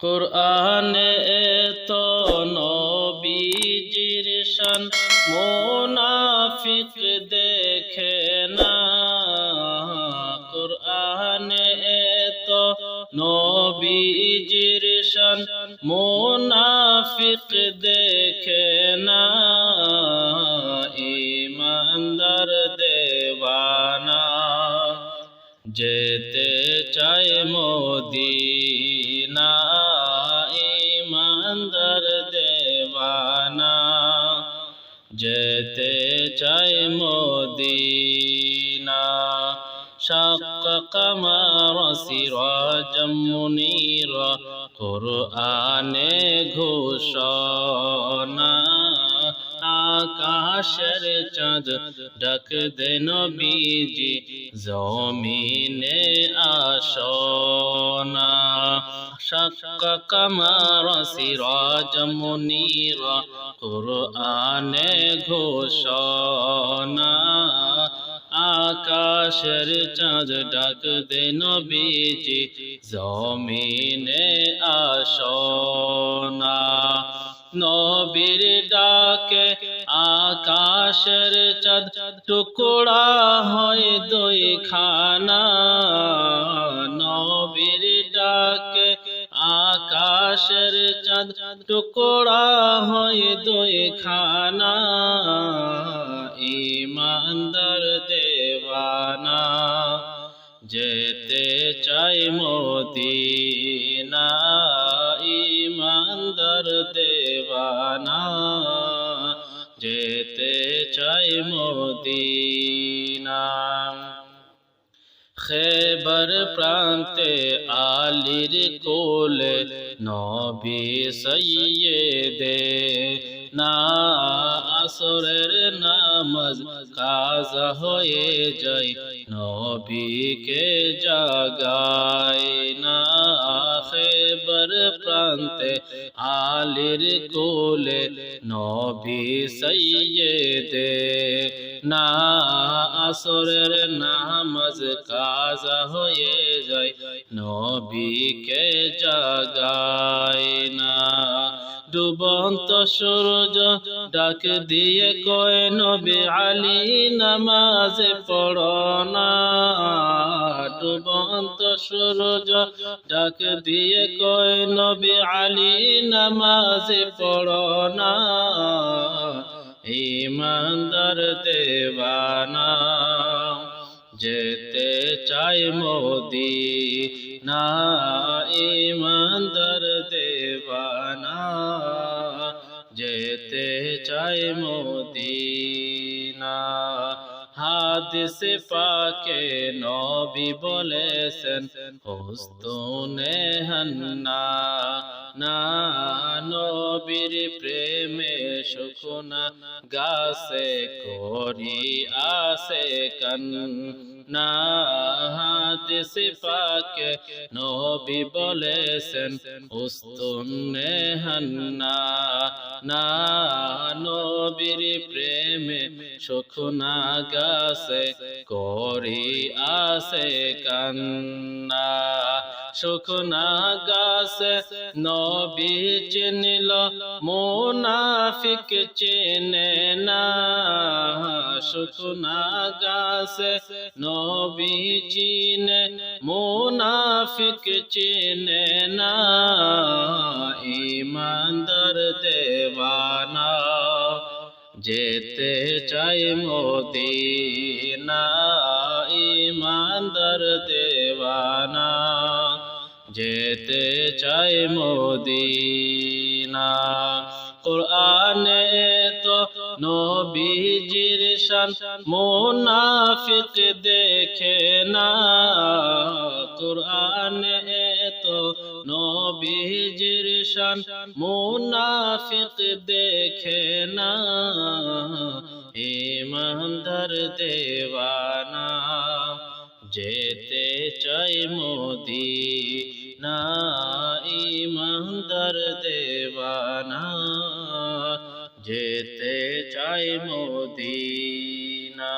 কোরআনে এত নবীজির শান, মোনাফিক দেখে না। কোরআনে এত নবীজির শান, মোনাফিক দেখে না। ইমানদার দেওয়ানা, যেতে চায় মদিনা। ইমানদার দেওয়ানা যেতে চায় মদিনা شق قمر سراجا منيرا قرآن ঘোষণা আকাশের চাঁদ ডাক দে নবীজি জমিনে আসনা শাক্ক কামার সিরাজ মুনির কুরআনে ঘোষণা আকাশের চাঁদ ডাক দে নবীজি জমিনে আসনা নবীর ডাকে আকাশের চাঁদ টুকরা হয় দুই খানা আকাশের চাঁদ টুকরা হয় দুই খানা ইমানদার দেওয়ানা, যেতে চাই মদিনা, ইমানদার দেওয়ানা, যেতে চাই মদিনা। খেবর প্রান্তে আলির কোলে নবী সৈয়দে না আসরের নামাজ কাজা হয়ে যায়, নবীকে জাগায় না খেবর প্রান্তে আলির কোলে নবী সৈয়দে। না আসরের নামাজ কাজা হয়ে যায়, নবীকে জাগায় না। ডুবন্ত সূরজ ডাক দিয়ে কয়, নবী আলী, নামাজ পড়না ডুবন্ত সূরজ ডাক দিয়ে কয়, নবী আলী, নামাজ পড়না ইমানদার দেওয়ানা যেতে চাই মোদি না ইমানদার দেওয়ানা যেতে চাই মোদিনা। হাদিস পাকে নবী বলেছেন হোস্তনে হান্না, না নবীর প্রেমে সুখনা, গাছে করি আসে কান না হাদিস পাকে নবী বলেছেন উস্তুনে হান্না না নবীর প্রেমে সুখনা গাছে, করি আসে কান্না। সুখনা গাছে নবী চিনিল, মুনাফিক চেনে না। সুখনা গাছে নবী চিনে মুনাফিক চিনে না ইমানদার দেওয়ানা। যেতে চাই মোদিনা ইমানদার দেওয়ানা। যেতে চাই মোদিনা। কোরআনে তো নবীজির শান, মুনাফিক দেখে না। কোরআনে তো নবীজির শান, মুনাফিক দেখে না। ইমানদার দেওয়ানা, যেতে চাই মোদি না ইমানদার দেবানা যেতে চাই মোদিনা।